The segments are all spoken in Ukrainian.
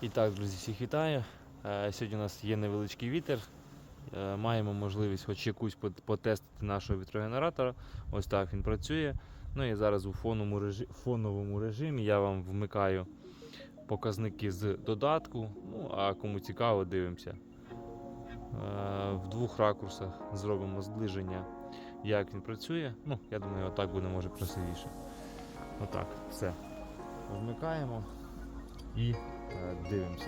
І так, друзі, всіх вітаю. Е, Сьогодні у нас є невеличкий вітер. Е, Маємо можливість хоч якусь потестити нашого вітрогенератора. Ось так він працює. Ну і зараз у фоновому, режимі я вам вмикаю показники з додатку. Ну, а кому цікаво, дивимося. Е, В двох ракурсах зробимо зближення, як він працює. Ну, я думаю, отак буде може красивіше. Отак, все. Вмикаємо і дивимося.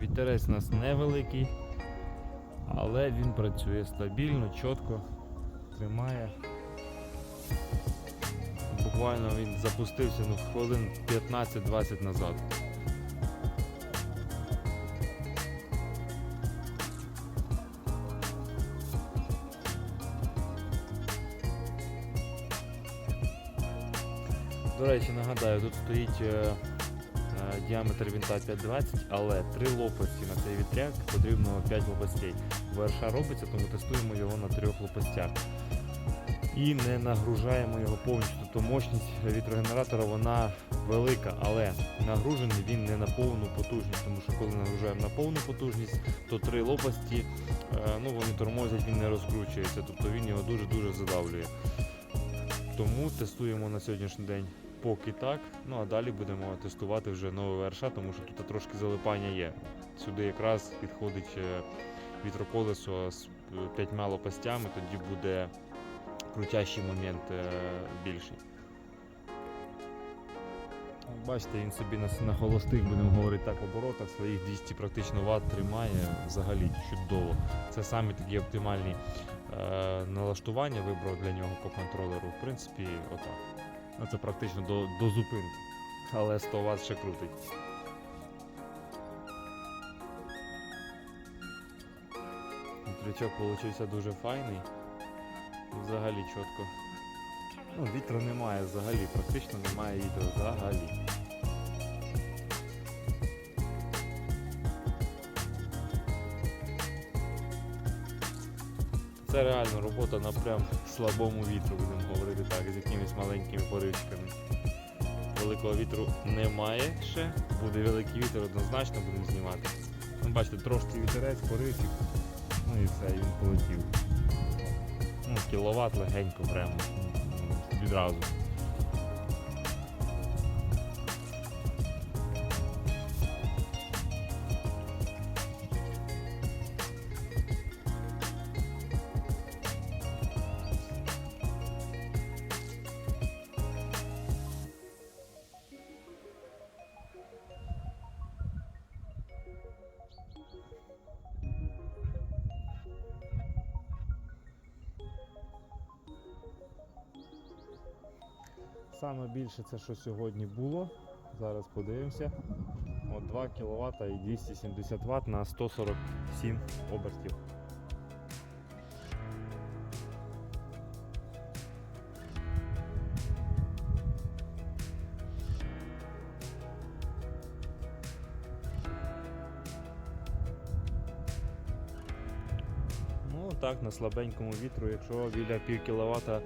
Вітерець у нас невеликий, але він працює стабільно, чітко, тримає. Буквально він запустився ну, хвилин 15-20 назад. До речі, нагадаю, тут стоїть е, е, діаметр вінта 5,20, але три лопасті на цей вітряк потрібно 5 лопастей. ВРШ робиться, тому тестуємо його на трьох лопастях. І не нагружаємо його повністю. Тобто мощність вітрогенератора вона велика, але нагружений він не на повну потужність, тому що коли нагружаємо на повну потужність, то три лопасті е, ну, вони тормозять, він не розкручується, тобто він його дуже-дуже задавлює. Тому тестуємо на сьогоднішній день поки так. Ну а далі будемо тестувати вже новий ВРШ, тому що тут трошки залипання є. Сюди якраз підходить е, вітроколесо з е, п'ятьма лопастями, тоді буде крутящий момент е, більший. Бачите, він собі на, на холостих, будемо говорити так, оборотах своїх 200 практично Вт тримає взагалі чудово. Це самі такі оптимальні е, налаштування вибрав для нього по контролеру. В принципі, отак. Це практично до, до зупинки. Але 100 Вт ще крутить. Вітрячок вийшов дуже файний. Взагалі чітко. Ну, вітру немає взагалі, практично немає вітру взагалі. Це реально робота на прям слабому вітру, будемо говорити так, з якимись маленькими поривчиками. Великого вітру немає ще, буде великий вітер, однозначно будемо знімати. Ну, бачите, трошки вітерець, поривчик, ну і все, він полетів. Ну, кіловат легенько прямо відразу. Саме більше це що сьогодні було. Зараз подивимося. От 2 кВт і 270 Вт на 147 обертів. Ну так, на слабенькому вітру, якщо біля пів кіловата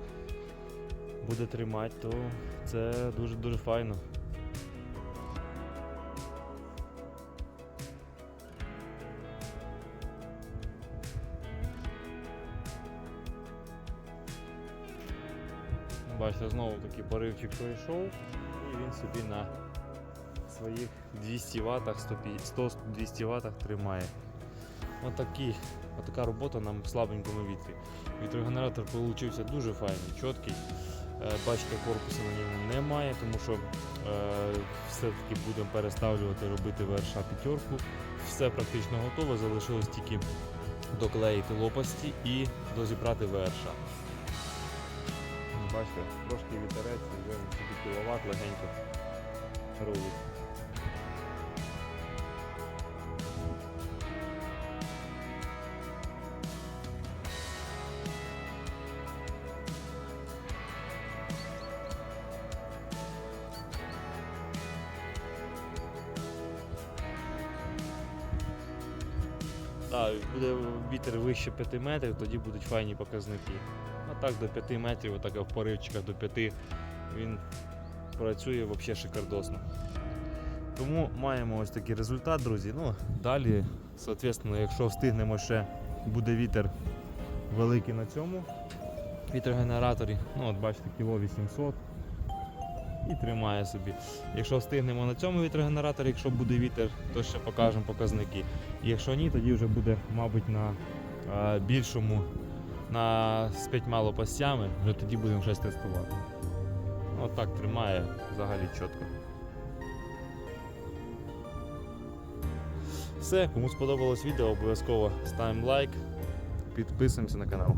буде тримати, то це дуже-дуже файно. Бачите, знову таки поривчик пройшов і він собі на своїх 200 ватах, 100-200 ватах тримає. Отакі, отака робота на слабенькому вітрі. Вітрогенератор вийшов дуже файний, чіткий. Е, Бачите, корпусу на ньому немає, тому що е, все-таки будемо переставлювати, робити ВРШ п'ятерку. Все практично готове, залишилось тільки доклеїти лопасті і дозібрати ВРШ. Бачите, трошки вітерець, вже кіловат легенько рулить. Так, буде вітер вище 5 метрів, тоді будуть файні показники. А так до 5 метрів, отак в поривчиках до 5 він працює взагалі шикардосно. Тому маємо ось такий результат, друзі. Ну, далі, соответственно, якщо встигнемо ще буде вітер великий на цьому вітрогенераторі. Ну, от бачите, кіло 800 і тримає собі. Якщо встигнемо на цьому вітрогенераторі, якщо буде вітер, то ще покажемо показники. Якщо ні, тоді вже буде, мабуть, на більшому, на з п'ятьма лопастями, вже тоді будемо щось тестувати. Ну, От тримає взагалі чітко. Все, кому сподобалось відео, обов'язково ставимо лайк, підписуємося на канал.